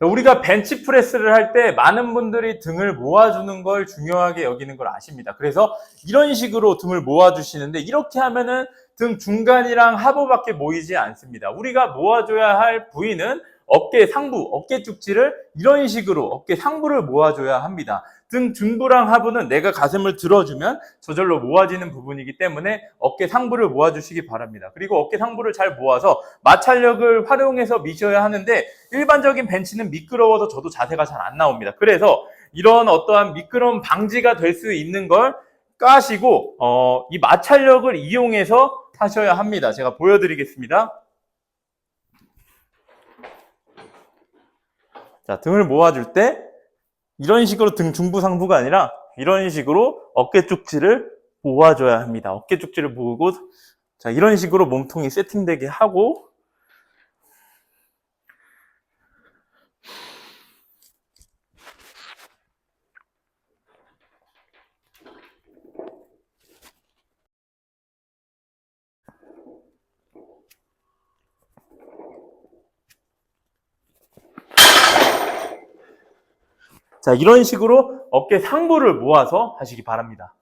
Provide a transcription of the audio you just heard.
우리가 벤치프레스를 할 때 많은 분들이 등을 모아주는 걸 중요하게 여기는 걸 아십니다. 그래서 이런 식으로 등을 모아주시는데 이렇게 하면은 등 중간이랑 하부밖에 모이지 않습니다. 우리가 모아줘야 할 부위는 어깨 상부, 어깨 쪽지를 이런 식으로 어깨 상부를 모아줘야 합니다. 등 중부랑 하부는 내가 가슴을 들어주면 저절로 모아지는 부분이기 때문에 어깨 상부를 모아주시기 바랍니다. 그리고 어깨 상부를 잘 모아서 마찰력을 활용해서 미셔야 하는데 일반적인 벤치는 미끄러워서 저도 자세가 잘 안 나옵니다. 그래서 이런 어떠한 미끄러움 방지가 될 수 있는 걸 까시고 어, 이 마찰력을 이용해서 하셔야 합니다. 제가 보여드리겠습니다. 자, 등을 모아줄 때 이런 식으로 등 중부 상부가 아니라 이런 식으로 어깨 쪽지를 모아줘야 합니다. 어깨 쪽지를 모으고 자, 이런 식으로 몸통이 세팅되게 하고 자, 이런 식으로 어깨 상부를 모아서 하시기 바랍니다.